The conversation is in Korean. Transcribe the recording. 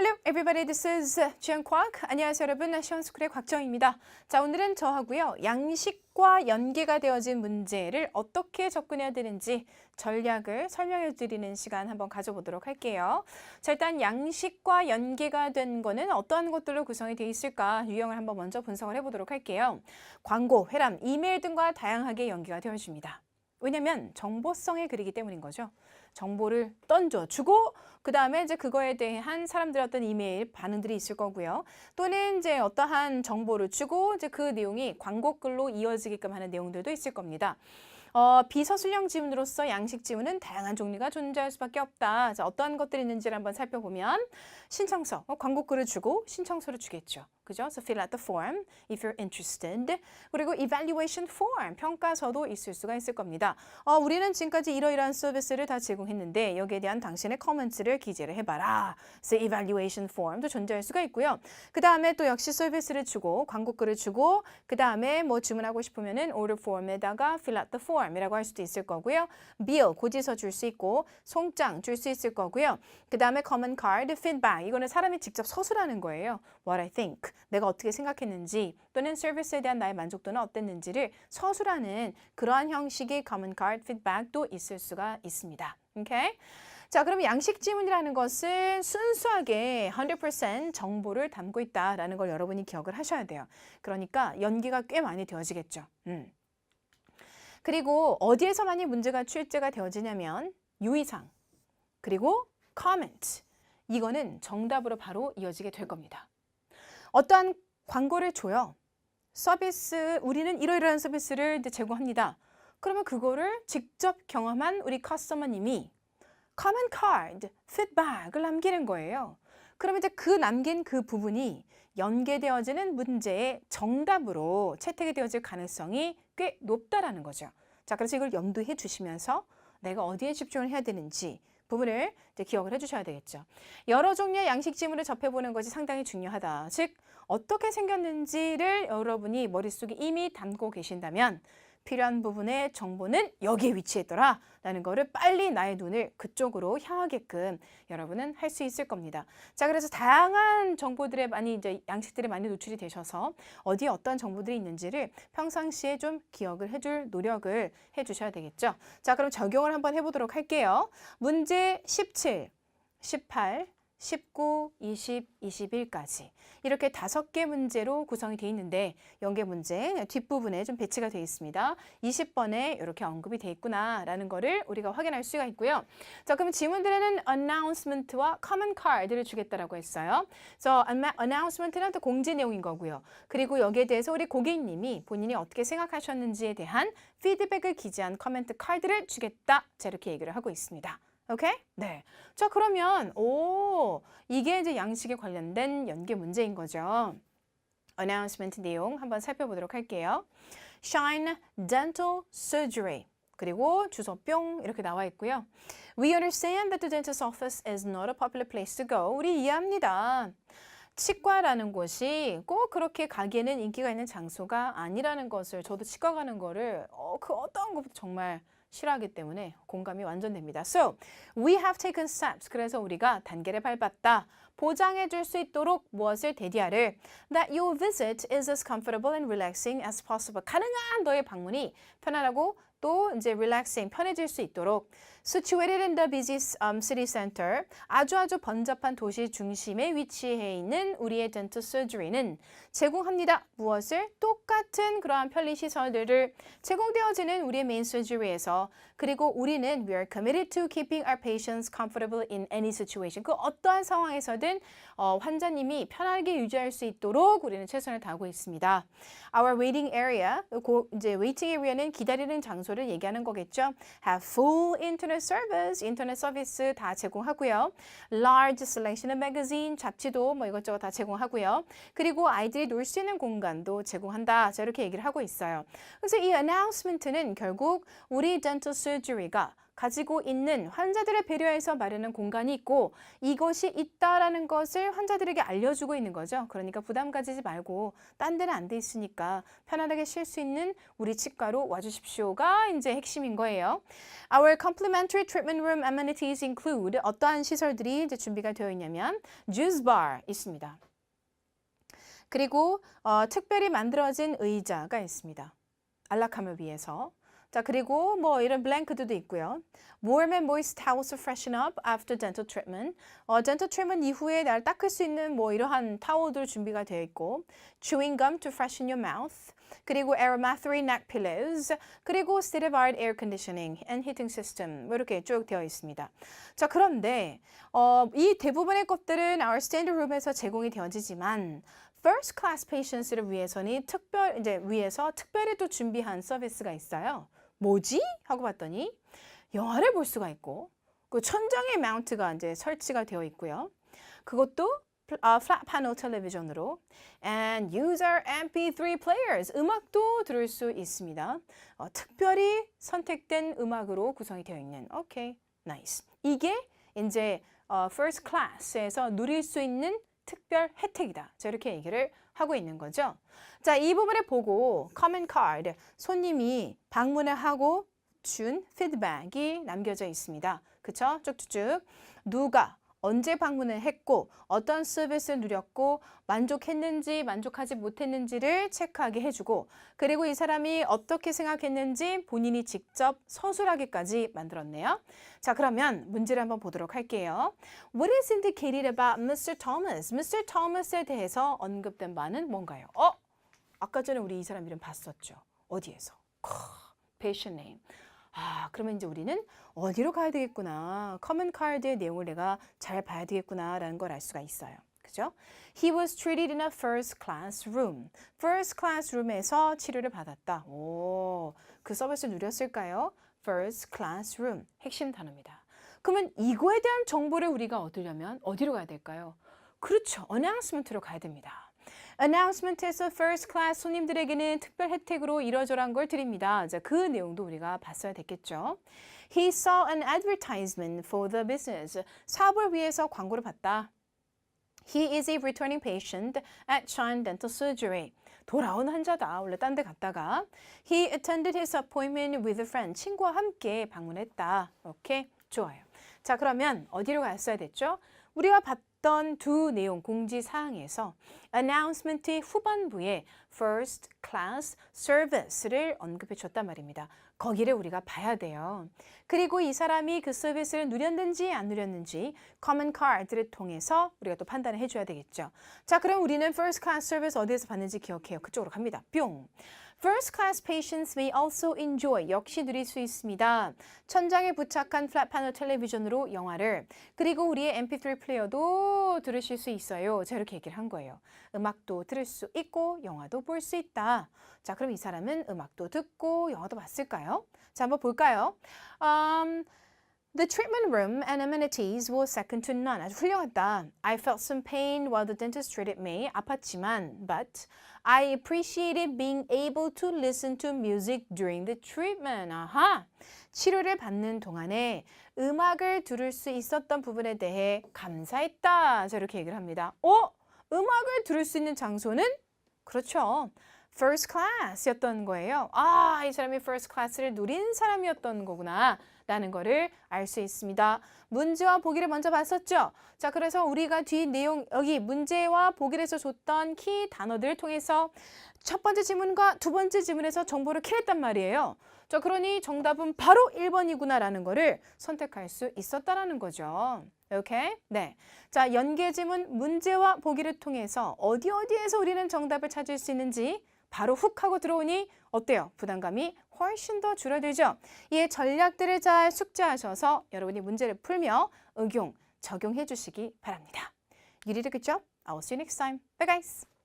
Hello everybody, this is 지연 Kwak. 안녕하세요 여러분, 시원스쿨의 곽정입니다. 자, 오늘은 저하고요. 양식과 연계가 되어진 문제를 어떻게 접근해야 되는지 전략을 설명해 드리는 시간 한번 가져보도록 할게요. 자, 일단 양식과 연계가 된 거는 어떠한 것들로 구성이 되어 있을까 유형을 한번 먼저 분석을 해보도록 할게요. 광고, 회람, 이메일 등과 다양하게 연계가 되어집니다. 왜냐면 정보성의 글이기 때문인 거죠. 정보를 던져주고 그 다음에 이제 그거에 대한 사람들의 어떤 이메일 반응들이 있을 거고요. 또는 이제 어떠한 정보를 주고 이제 그 내용이 광고 글로 이어지게끔 하는 내용들도 있을 겁니다. 어, 비서술형 지문으로서 양식 지문은 다양한 종류가 존재할 수밖에 없다. 자, 어떠한 것들이 있는지를 한번 살펴보면 신청서, 어, 광고글을 주고 신청서를 주겠죠. 그죠? So fill out the form if you're interested. 그리고 evaluation form, 평가서도 있을 수가 있을 겁니다. 어, 우리는 지금까지 이러이러한 서비스를 다 제공했는데 여기에 대한 당신의 커멘트를 기재를 해봐라. So evaluation form도 존재할 수가 있고요. 그 다음에 또 역시 서비스를 주고 광고글을 주고 그 다음에 뭐 주문하고 싶으면은 order form에다가 fill out the form이라고 할 수도 있을 거고요. bill 고지서 줄 수 있고 송장 줄 수 있을 거고요. 그 다음에 common card, feedback 이거는 사람이 직접 서술하는 거예요. What I think 내가 어떻게 생각했는지 또는 서비스에 대한 나의 만족도는 어땠는지를 서술하는 그러한 형식의 common card, feedback도 있을 수가 있습니다. 오케이? 자, 그럼 양식 지문이라는 것은 순수하게 100% 정보를 담고 있다라는 걸 여러분이 기억을 하셔야 돼요. 그러니까 연기가 꽤 많이 되어지겠죠. 음. 그리고 어디에서 많이 문제가 출제가 되어지냐면 유의사항 그리고 comment 이거는 정답으로 바로 이어지게 될 겁니다. 어떠한 광고를 줘요. 서비스 우리는 이러이러한 서비스를 이제 제공합니다. 그러면 그거를 직접 경험한 우리 커스터머님이 comment card, feedback을 남기는 거예요. 그러면 이제 그 남긴 그 부분이 연계되어지는 문제의 정답으로 채택이 되어질 가능성이 꽤 높다라는 거죠. 자, 그래서 이걸 염두해 주시면서 내가 어디에 집중을 해야 되는지 부분을 이제 기억을 해주셔야 되겠죠. 여러 종류의 양식 지문을 접해보는 것이 상당히 중요하다. 즉, 어떻게 생겼는지를 여러분이 머릿속에 이미 담고 계신다면 필요한 부분의 정보는 여기에 위치했더라 라는 거를 빨리 나의 눈을 그쪽으로 향하게끔 여러분은 할 수 있을 겁니다. 자, 그래서 다양한 정보들에 많이 이제 양식들에 많이 노출이 되셔서 어디에 어떤 정보들이 있는지를 평상시에 좀 기억을 해줄 노력을 해 주셔야 되겠죠. 자, 그럼 적용을 한번 해보도록 할게요. 문제 17, 18, 19, 20, 21까지 이렇게 다섯 개 문제로 구성이 되어 있는데 연계 문제 뒷부분에 좀 배치가 되어 있습니다. 20번에 이렇게 언급이 되어 있구나라는 거를 우리가 확인할 수가 있고요. 자, 그럼 지문들에는 announcement와 common card를 주겠다라고 했어요. 그래서 announcement는 또 공지 내용인 거고요. 그리고 여기에 대해서 우리 고객님이 본인이 어떻게 생각하셨는지에 대한 피드백을 기재한 커멘트 카드를 주겠다. 자, 이렇게 얘기를 하고 있습니다. 오케이? 네. 자, 그러면 오, 이게 이제 양식에 관련된 연계 문제인 거죠. announcement 내용 한번 살펴보도록 할게요. Shine Dental Surgery. 그리고 주소 뿅 이렇게 나와 있고요. We understand that the dentist office is not a popular place to go. 우리 이해합니다. 치과라는 곳이 꼭 그렇게 가기에는 인기가 있는 장소가 아니라는 것을 저도 치과 가는 거를 어, 그 어떤 것도 정말 싫어하기 때문에 공감이 완전 됩니다. So, we have taken steps. 그래서 우리가 단계를 밟았다. 보장해 줄 수 있도록 무엇을 대디하를 that your visit is as comfortable and relaxing as possible. 가능한 너의 방문이 편안하고 또 이제 relaxing, 편해질 수 있도록 situated in the busy um, city center, 아주 아주 번잡한 도시 중심에 위치해 있는 우리의 dental surgery는 제공합니다. 무엇을? 똑같은 그러한 편리 시설들을 제공되어지는 우리의 main surgery에서 그리고 우리는 we are committed to keeping our patients comfortable in any situation. 그 어떠한 상황에서든 어, 환자님이 편하게 유지할 수 있도록 우리는 최선을 다하고 있습니다. Our waiting area, 고, 이제 waiting area는 기다리는 장소를 얘기하는 거겠죠. Have full internet service, 인터넷 서비스 다 제공하고요. Large selection of magazine, 잡지도 뭐 이것저것 다 제공하고요. 그리고 아이들이 놀 수 있는 공간도 제공한다. 자, 이렇게 얘기를 하고 있어요. 그래서 이 announcement는 결국 우리 dental surgery가 가지고 있는 환자들을 배려해서 마련한 공간이 있고 이것이 있다라는 것을 환자들에게 알려주고 있는 거죠. 그러니까 부담 가지지 말고 딴 데는 안 돼 있으니까 편안하게 쉴 수 있는 우리 치과로 와주십시오가 이제 핵심인 거예요. Our complimentary treatment room amenities include 어떠한 시설들이 이제 준비가 되어 있냐면 juice bar 있습니다. 그리고 어, 특별히 만들어진 의자가 있습니다. 안락함을 위해서. 자, 그리고 뭐 이런 블랭크들도 있고요. Warm and moist towels to freshen up after dental treatment. 어, dental treatment 이후에 날 닦을 수 있는 뭐 이러한 타월들 준비가 되어 있고. Chewing gum to freshen your mouth. 그리고 aromatherapy neck pillows. 그리고 art air conditioning and heating system. 뭐 이렇게 쭉 되어 있습니다. 자, 그런데 어, 이 대부분의 것들은 our standard room에서 제공이 되어지지만 first class patients를 위해서는 특별 이제 위해서 특별히 또 준비한 서비스가 있어요. 뭐지? 하고 봤더니 영화를 볼 수가 있고 그 천장에 마운트가 이제 설치가 되어 있고요. 그것도 아, flat panel 텔레비전으로 and user MP3 players 음악도 들을 수 있습니다. 어, 특별히 선택된 음악으로 구성이 되어 있는 오케이 나이스 이게 이제 어, first class에서 누릴 수 있는 특별 혜택이다. 자, 이렇게 얘기를 하고 있는 거죠. 자, 이 부분을 보고 comment card 손님이 방문을 하고 준 피드백이 남겨져 있습니다. 그쵸? 쭉쭉쭉. 누가 언제 방문을 했고 어떤 서비스를 누렸고 만족했는지 만족하지 못했는지를 체크하게 해주고 그리고 이 사람이 어떻게 생각했는지 본인이 직접 서술하기까지 만들었네요. 자 그러면 문제를 한번 보도록 할게요. What is indicated about Mr. Thomas? Mr. Thomas에 대해서 언급된 바는 뭔가요? 어? 아까 전에 우리 이 사람 이름 봤었죠. 어디에서? patient name. 아, 그러면 이제 우리는 어디로 가야 되겠구나. 커먼 카드의 내용을 내가 잘 봐야 되겠구나라는 걸 알 수가 있어요. 그죠? He was treated in a first class room. first class room에서 치료를 받았다. 오, 그 서비스를 누렸을까요? first class room. 핵심 단어입니다. 그러면 이거에 대한 정보를 우리가 얻으려면 어디로 가야 될까요? 그렇죠. announcement로 가야 됩니다. Announcement에서 first class 손님들에게는 특별 혜택으로 이러저러한 걸 드립니다. 자, 그 내용도 우리가 봤어야 됐겠죠. He saw an advertisement for the business. 사업을 위해서 광고를 봤다. He is a returning patient at Shine Dental Surgery. 돌아온 환자다. 원래 딴 데 갔다가 He attended his appointment with a friend. 친구와 함께 방문했다. 오케이? 좋아요. 자, 그러면 어디로 갔어야 됐죠? 우리가 봤던 두 내용 공지 사항에서 announcement 후반부에 first class service를 언급해 줬단 말입니다. 거기를 우리가 봐야 돼요. 그리고 이 사람이 그 서비스를 누렸는지 안 누렸는지 common card를 통해서 우리가 또 판단을 해줘야 되겠죠. 자, 그럼 우리는 first class service 어디에서 받는지 기억해요. 그쪽으로 갑니다. 뿅. First class patients may also enjoy 역시 누릴 수 있습니다. 천장에 부착한 플랫 파너 텔레비전으로 영화를 그리고 우리의 MP3 플레이어도 들으실 수 있어요. 자 이렇게 얘기를 한 거예요. 음악도 들을 수 있고 영화도 볼 수 있다. 자 그럼 이 사람은 음악도 듣고 영화도 봤을까요? 자 한번 볼까요? Um, The treatment room and amenities were second to none. 아주 훌륭했다. I felt some pain while the dentist treated me. 아팠지만, but I appreciated being able to listen to music during the treatment. 아하. 치료를 받는 동안에 음악을 들을 수 있었던 부분에 대해 감사했다. 자, 이렇게 얘기를 합니다. 어? 음악을 들을 수 있는 장소는? 그렇죠. first class였던 거예요. 아, 이 사람이 first class를 누린 사람이었던 거구나. 라는 거를 알 수 있습니다. 문제와 보기를 먼저 봤었죠. 자, 그래서 우리가 뒤 내용 여기 문제와 보기에서 줬던 키 단어들을 통해서 첫 번째 지문과 두 번째 지문에서 정보를 캐냈단 말이에요. 자, 그러니 정답은 바로 1번이구나라는 거를 선택할 수 있었다라는 거죠. 오케이? 네. 자, 연계 지문 문제와 보기를 통해서 어디 어디에서 우리는 정답을 찾을 수 있는지 바로 훅 하고 들어오니 어때요? 부담감이 훨씬 더 줄어들죠? 이 전략들을 잘 숙지하셔서 여러분이 문제를 풀며 응용, 적용해 주시기 바랍니다. You did a good job. I will see you next time. Bye guys.